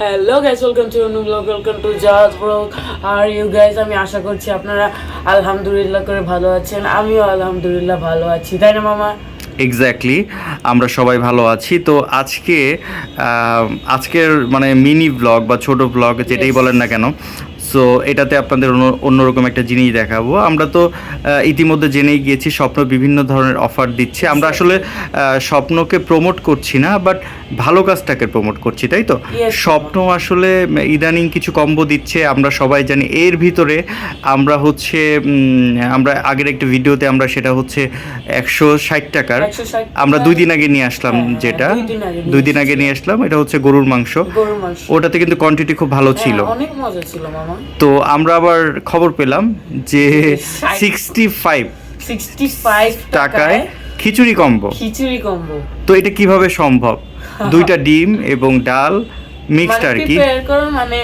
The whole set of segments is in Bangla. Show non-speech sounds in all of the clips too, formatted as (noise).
Hello guys welcome to new blog welcome to জাজ ব্লগ আর ইউ গাইজ আমি আশা করছি আপনারা আলহামদুলিল্লাহ করে ভালো আছেন। আমিও আলহামদুলিল্লাহ ভালো আছি। তাই না মামা? এক্স্যাক্টলি আমরা সবাই ভালো আছি। তো আজকে আহ, আজকের মানে মিনি ব্লগ বা ছোট ব্লগ যেটাই বলেন না কেন সো এটাতে আপনাদের অন্য অন্যরকম একটা জিনিস দেখাবো। আমরা তো ইতিমধ্যে জেনেই গিয়েছি স্বপ্ন বিভিন্ন ধরনের অফার দিচ্ছে। আমরা আসলে স্বপ্নকে প্রমোট করছি না বাট ভালো কাজটাকে প্রমোট করছি তাই তো? স্বপ্ন আসলে ইদানিং কিছু কম্বো দিচ্ছে আমরা সবাই জানি। এর ভিতরে আমরা হচ্ছে আমরা আগের একটা ভিডিওতে আমরা সেটা হচ্ছে একশো ষাট টাকার। আমরা দুই দিন আগে নিয়ে আসলাম হ্যাঁ, হ্যাঁ, যেটা। দুই দিন আগে নিয়ে আসলাম এটা হচ্ছে গরুর মাংস। ওটাতে কিন্তু কোয়ান্টিটি খুব ভালো ছিল। হ্যাঁ, অনেক মজা ছিল মামা। তো আমরা আবার খবর পেলাম যে সিক্সটি ফাইভ সিক্সটি ফাইভ টাকায় খিচুড়ি কম্বো। খিচুড়ি কম্বো। তো এটা কীভাবে সম্ভব? (laughs) দুইটা ডিম এবং ডাল মিক্সড আর কি। মানে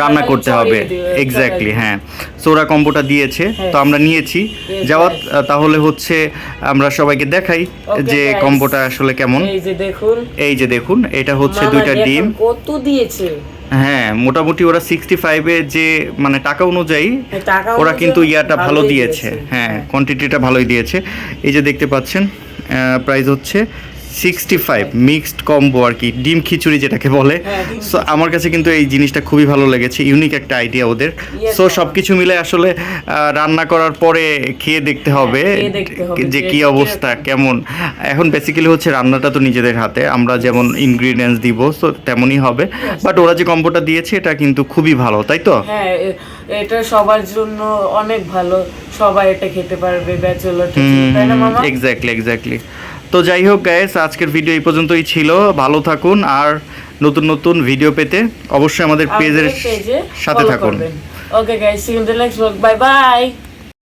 রান্না করতে হবে। এক্স্যাক্টলি হ্যাঁ। সোরা কম্বোটা দিয়েছে। হ্যাঁ। তো আমরা নিয়েছি। যাওয়া তাহলে হচ্ছে আমরা সবাইকে দেখাই যে কম্বোটা আসলে কেমন। এই যে দেখুন। এই যে দেখুন এটা হচ্ছে দুইটা ডিম। কত দিয়েছে? হ্যাঁ মোটামুটি ওরা সিক্সটি ফাইভে যে মানে টাকা অনুযায়ী ওরা কিন্তু ইয়াটা ভালো দিয়েছে। হ্যাঁ কোয়ান্টিটিটা ভালোই দিয়েছে। এই যে দেখতে পাচ্ছেন প্রাইস হচ্ছে সিক্সটি ফাইভ মিক্সড কম্বো আর কি ডিম খিচুড়ি যেটাকে বলে। হ্যাঁ, সো আমার কাছে কিন্তু এই জিনিসটা খুবই ভালো লেগেছে ইউনিক একটা আইডিয়া ওদের। সো। সব কিছু মিলে আসলে রান্না করার পরে খেয়ে দেখতে হবে হ্যাঁ, হবে যে যে কি অবস্থা কেমন। এখন বেসিক্যালি হচ্ছে রান্নাটা তো নিজেদের হাতে আমরা যেমন ইনগ্রিডিয়েন্টস দিব সো তেমনই হবে। বাট ওরা যে কম্বোটা দিয়েছে এটা কিন্তু খুবই ভালো তাই তো? হ্যাঁ এটা সবার জন্য অনেক ভালো সবাই এটা খেতে পারবে ব্যাচেলর তাই না মামা? এক্স্যাক্টলি এক্স্যাক্টলি তো যাই হোক গ্যাস আজকের ভিডিও এই পর্যন্তই ছিল। ভালো থাকুন আর নতুন নতুন ভিডিও পেতে অবশ্যই আমাদের পেজের সাথে থাকুন। Okay guys see you in the next blog bye bye